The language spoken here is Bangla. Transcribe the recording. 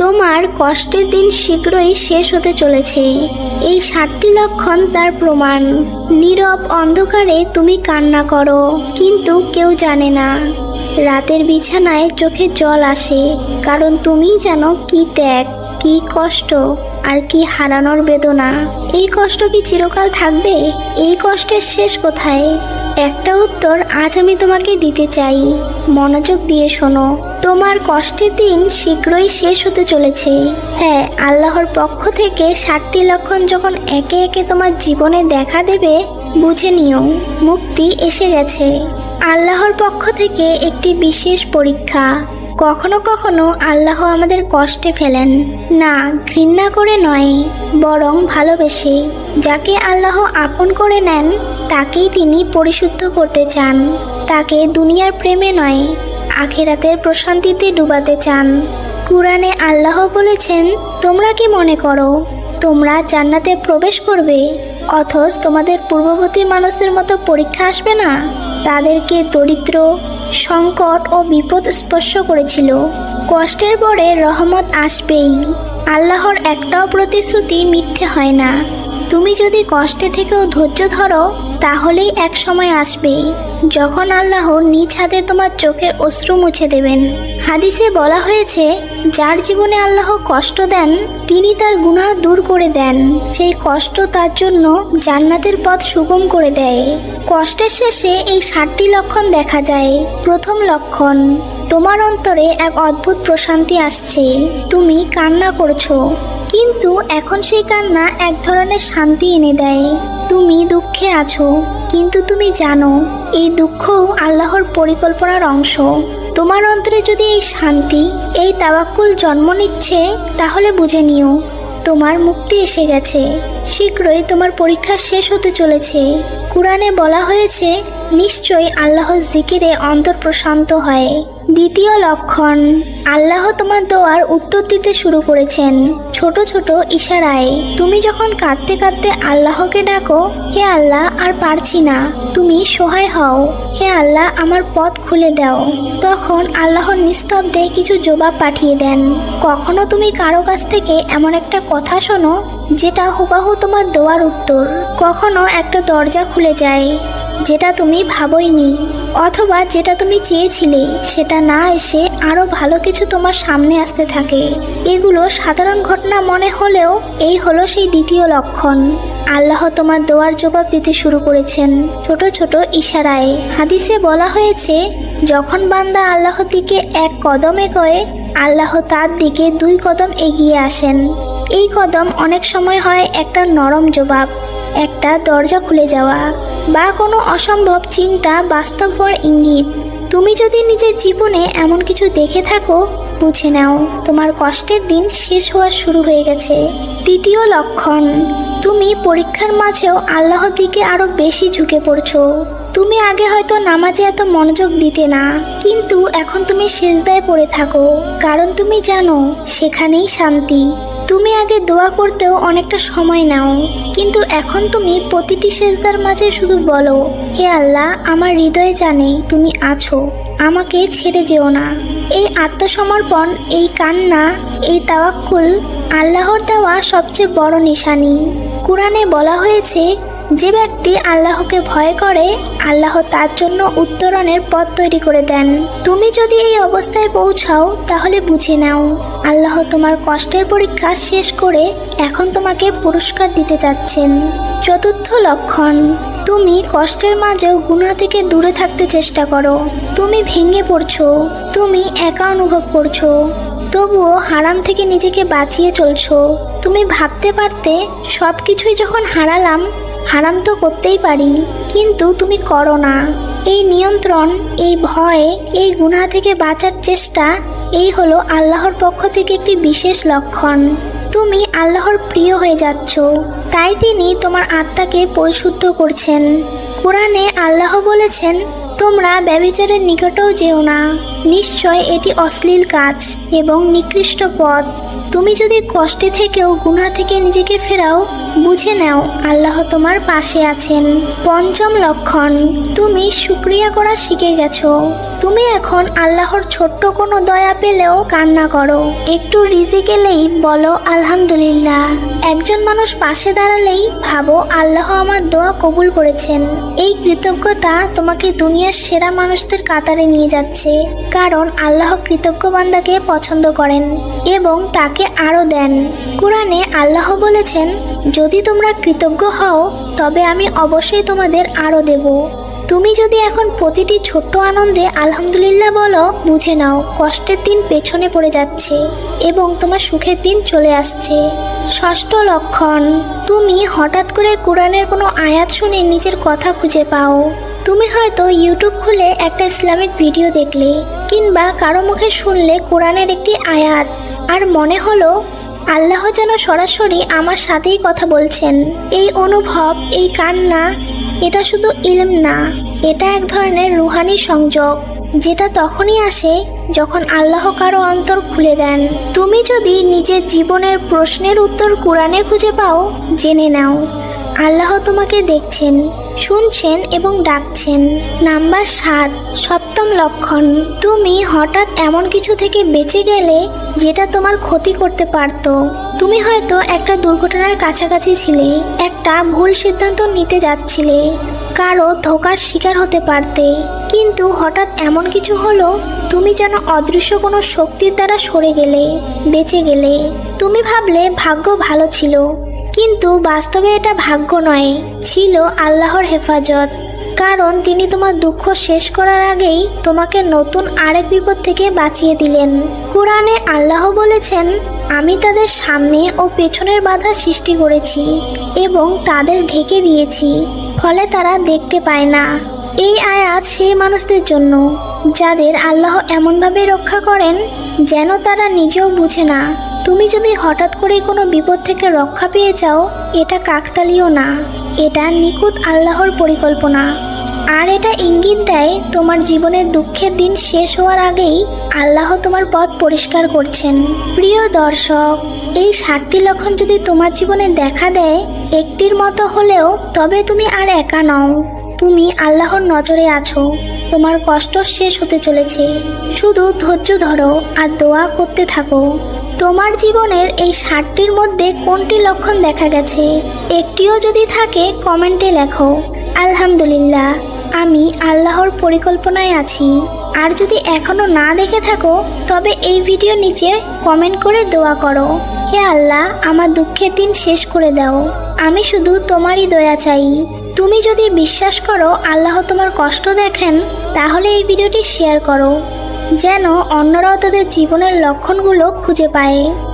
তোমার কষ্টের দিন শীঘ্রই শেষ হতে চলেছে। এই সাতটি লক্ষণ তার প্রমাণ। নীরব অন্ধকারে তুমি কান্না করো, কিন্তু কেউ জানে না। রাতের বিছানায় চোখে জল আসে, কারণ তুমিই জানো কি ত্যাগ, কি কষ্ট, আর কি হারানোর বেদনা। এই কষ্ট কি চিরকাল থাকবে? এই কষ্টের শেষ কোথায়? একটা উত্তর আজ আমি তোমাকে দিতে চাই। মনোযোগ দিয়ে শোনো। তোমার কষ্টের দিন শীঘ্রই শেষ হতে চলেছে। হ্যাঁ আল্লাহর পক্ষ থেকে ষাটটি লক্ষণ যখন একে একে তোমার জীবনে দেখা দেবে, বুঝে নিও, মুক্তি এসে গেছে। আল্লাহর পক্ষ থেকে একটি বিশেষ পরীক্ষা। কখনো কখনো আল্লাহ আমাদের কষ্টে ফেলেন। না, ঘৃণা করে নয়, বরং ভালোবেসে। যাকে আল্লাহ আপন করে নেন তাকেই তিনি পরিশুদ্ধ করতে চান। তাকে দুনিয়ার প্রেমে নয়, আখেরাতের প্রশান্তিতে ডুবাতে চান। কুরআনে আল্লাহ বলেছেন, তোমরা কি মনে করো, তোমরা জান্নাতে প্রবেশ করবে, অথচ তোমাদের পূর্ববর্তী মানুষদের মতো পরীক্ষা আসবে না? তাদেরকে দরিদ্র, সংকট ও বিপদ স্পর্শ করেছিল। কষ্টের পরে রহমত আসবেই। আল্লাহর একটাও প্রতিশ্রুতি মিথ্যে হয় না। তুমি যদি কষ্টে থেকেও ধৈর্য ধরো, তাহলেই এক সময় আসবে যখন আল্লাহ নিজ হাতে তোমার চোখের অশ্রু মুছে দেবেন। হাদিসে বলা হয়েছে, যার জীবনে আল্লাহ কষ্ট দেন, তিনি তার গুনাহ দূর করে দেন। সেই কষ্ট তার জন্য জান্নাতের পথ সুগম করে দেয়। কষ্টের শেষে এই ষাটটি লক্ষণ দেখা যায়। প্রথম লক্ষণ, তোমার অন্তরে এক অদ্ভুত প্রশান্তি আসছে। তুমি কান্না করছ। কিন্তু এখন সেই কান্না এক ধরনের শান্তি এনে দেয়। তুমি দুঃখে আছো, কিন্তু তুমি জানো, এই দুঃখও আল্লাহর পরিকল্পনার অংশ। তোমার অন্তরে যদি এই শান্তি, এই তাওয়াক্কুল জন্ম নিচ্ছে, তাহলে বুঝে নিও, তোমার মুক্তি এসে গেছে। শীঘ্রই তোমার পরীক্ষা শেষ হতে চলেছে। কোরআনে বলা হয়েছে নিশ্চয়ই আল্লাহর জিকিরে অন্তর প্রশান্ত হয়। দ্বিতীয় লক্ষণ, আল্লাহ তোমার দোয়ার উত্তর দিতে শুরু করেছেন। ছোট ছোট ইশারায়, তুমি যখন কাঁদতে কাঁদতে আল্লাহকে ডাকো, হে আল্লাহ, আর পারছি না। তুমি সহায় হও, হে আল্লাহ, আমার পথ খুলে দাও। তখন আল্লাহর নিস্তব্ধে কিছু জবাব পাঠিয়ে দেন। কখনো তুমি কারও কাছ থেকে এমন একটা কথা শোনো, যেটা হুবাহু তোমার দোয়ার উত্তর? কখনো একটা দরজা খুলে যায় যেটা তুমি ভাবোইনি, অথবা যেটা তুমি চেয়েছিলে, সেটা না এসে আরও ভালো কিছু তোমার সামনে আসতে থাকে। এগুলো সাধারণ ঘটনা মনে হলেও এই হলো সেই দ্বিতীয় লক্ষণ। আল্লাহ তোমার দোয়ার জবাব দিতে শুরু করেছেন ছোট ছোট ইশারায়। হাদিসে বলা হয়েছে, যখন বান্দা আল্লাহর দিকে এক কদম এগোয়, আল্লাহ তার দিকে দুই কদম এগিয়ে আসেন। এই কদম অনেক সময় হয় একটা নরম জবাব, একটা দরজা খুলে যাওয়া। বা কোনো অসম্ভব চিন্তা বাস্তব হওয়ার ইঙ্গিত। তুমি যদি নিজের জীবনে এমন কিছু দেখে থাকো, বুঝে নাও, তোমার কষ্টের দিন শেষ হওয়া শুরু হয়ে গেছে। তৃতীয় লক্ষণ, তুমি পরীক্ষার মাঝেও আল্লাহর দিকে আরও বেশি ঝুঁকে পড়ছো। তুমি আগে হয়তো নামাজে এত মনোযোগ দিতে না, কিন্তু এখন তুমি সেজদায় পড়ে থাকো, কারণ তুমি জানো, সেখানেই শান্তি। তুমি আগে দোয়া করতেও অনেকটা সময় নাও। কিন্তু এখন তুমি প্রতিটি সেজদার মাঝে শুধু বলো, হে আল্লাহ, আমার হৃদয়ে জানে তুমি আছো। আমাকে ছেড়ে যেও না। এই আত্মসমর্পণ, এই কান্না, এই তাওয়াক্কুল আল্লাহর দেওয়া সবচেয়ে বড় নিশানি। কোরআনে বলা হয়েছে যে ব্যক্তি আল্লাহকে ভয় করে, আল্লাহ তার জন্য উত্তরণের পথ তৈরি করে দেন। তুমি যদি এই অবস্থায় পৌঁছাও, তাহলে বুঝে নাও, আল্লাহ তোমার কষ্টের পরীক্ষা শেষ করে এখন তোমাকে পুরস্কার দিতে চাচ্ছেন চতুর্থ লক্ষণ, তুমি কষ্টের মাঝেও গুণা থেকে দূরে থাকতে চেষ্টা করো। তুমি ভেঙে পড়ছো, তুমি একা অনুভব করছ, তবুও হারাম থেকে নিজেকে বাঁচিয়ে চলছো। তুমি ভাবতে পারতে সব কিছুই যখন হারালাম হারাম তো করতেই পারি, কিন্তু তুমি করো না। এই নিয়ন্ত্রণ, এই ভয়, এই গুণা থেকে বাঁচার চেষ্টা, এই হলো আল্লাহর পক্ষ থেকে একটি বিশেষ লক্ষণ। তুমি আল্লাহর প্রিয় হয়ে যাচ্ছ। তাই তিনি তোমার আত্মাকে পরিশুদ্ধ করছেন। কোরআনে আল্লাহ বলেছেন, তোমরা ব্যবিচারের নিকটেও যেও না। নিশ্চয় এটি অশ্লীল কাজ এবং নিকৃষ্ট পথ। তুমি যদি কষ্টে থেকেও গুনাহ থেকে নিজেকে ফেরাও, বুঝে নাও আল্লাহ তোমার পাশে আছেন। পঞ্চম লক্ষণ, তুমি শুক্রিয়া করা শিখে গেছো। তুমি এখন আল্লাহর ছোট্ট কোনো দয়া পেলেও কান্না করো। একটু রিজিক এলেই বলো, আলহামদুলিল্লাহ। একজন মানুষ পাশে দাঁড়ালেই ভাবো, আল্লাহ আমার দোয়া কবুল করেছেন। এই কৃতজ্ঞতা তোমাকে দুনিয়ার সেরা মানুষদের কাতারে নিয়ে যাচ্ছে, কারণ আল্লাহ কৃতজ্ঞ বান্দাকে পছন্দ করেন এবং তাকে আরও দেন। কোরআনে আল্লাহ বলেছেন, যদি তোমরা কৃতজ্ঞ হও, তবে আমি অবশ্যই তোমাদের আরও দেব। তুমি যদি এখন প্রতিটি ছোট্ট আনন্দে আলহামদুলিল্লাহ বলো, বুঝে নাও, কষ্টের দিন পেছনে পড়ে যাচ্ছে এবং তোমার সুখের দিন চলে আসছে। ষষ্ঠ লক্ষণ, তুমি হঠাৎ করে কোরআনের কোনো আয়াত শুনে নিজের কথা খুঁজে পাও। তুমি হয়তো ইউটিউব খুলে একটা ইসলামিক ভিডিও দেখলে, কিংবা কারও মুখে শুনলে কোরআনের একটি আয়াত, আর মনে হলো, আল্লাহ যেন সরাসরি আমার সাথেই কথা বলছেন। এই অনুভব, এই কান্না, এটা শুধু ইলম না, এটা এক ধরনের রুহানি সংযোগ, যেটা তখনই আসে যখন আল্লাহ কারও অন্তর খুলে দেন। তুমি যদি নিজের জীবনের প্রশ্নের উত্তর কোরআনে খুঁজে পাও, জেনে নাও। আল্লাহ তোমাকে দেখছেন, শুনছেন এবং ডাকছেন। নাম্বার সাত, সপ্তম লক্ষণ। তুমি হঠাৎ এমন কিছু থেকে বেঁচে গেলে যেটা তোমার ক্ষতি করতে পারত। তুমি হয়তো একটা দুর্ঘটনার কাছাকাছি ছিলে, একটা ভুল সিদ্ধান্ত নিতে যাচ্ছিলে, কারও ধোকার শিকার হতে পারতে। কিন্তু হঠাৎ এমন কিছু হলো, তুমি যেন অদৃশ্য কোনো শক্তির দ্বারা সরে গেলে, বেঁচে গেলে। তুমি ভাবলে, ভাগ্য ভালো ছিল। কিন্তু বাস্তবে এটা ভাগ্য নয়, ছিল আল্লাহর হেফাজত। কারণ তিনি তোমার দুঃখ শেষ করার আগেই তোমাকে নতুন আরেক বিপদ থেকে বাঁচিয়ে দিলেন। কোরআনে আল্লাহ বলেছেন, আমি তাদের সামনে ও পেছনের বাধা সৃষ্টি করেছি এবং তাদের ঢেকে দিয়েছি, ফলে তারা দেখতে পায় না। এই আয়াত সেই মানুষদের জন্য, যাদের আল্লাহ এমনভাবে রক্ষা করেন যেন তারা নিজেও বুঝে না। তুমি যদি হঠাৎ করে কোনো বিপদ থেকে রক্ষা পেয়ে যাও, এটা কাকতালীয় না। এটা নিখুঁত আল্লাহর পরিকল্পনা। আর এটা ইঙ্গিত দেয় তোমার জীবনের দুঃখের দিন শেষ হওয়ার আগেই আল্লাহ তোমার পথ পরিষ্কার করছেন। প্রিয় দর্শক, এই ষাটটি লক্ষণ যদি তোমার জীবনে দেখা দেয়, একটির মতো হলেও তবে তুমি আর একা নও। তুমি আল্লাহর নজরে আছো। তোমার কষ্ট শেষ হতে চলেছে। শুধু ধৈর্য ধরো আর দোয়া করতে থাকো। তোমার জীবনের এই ষাটটির মধ্যে কোনটি লক্ষণ দেখা গেছে? একটিও যদি থাকে, কমেন্টে লেখো। আলহামদুলিল্লাহ, আমি আল্লাহর পরিকল্পনায় আছি। আর যদি এখনও না দেখে থাকো, তবে এই ভিডিও নিচে কমেন্ট করে দোয়া করো। হে আল্লাহ, আমার দুঃখের দিন শেষ করে দাও। আমি শুধু তোমারই দয়া চাই। তুমি যদি বিশ্বাস করো আল্লাহ তোমার কষ্ট দেখেন, তাহলে এই ভিডিওটি শেয়ার করো। যেন অন্যরাও তাদের জীবনের লক্ষণগুলো খুঁজে পায়।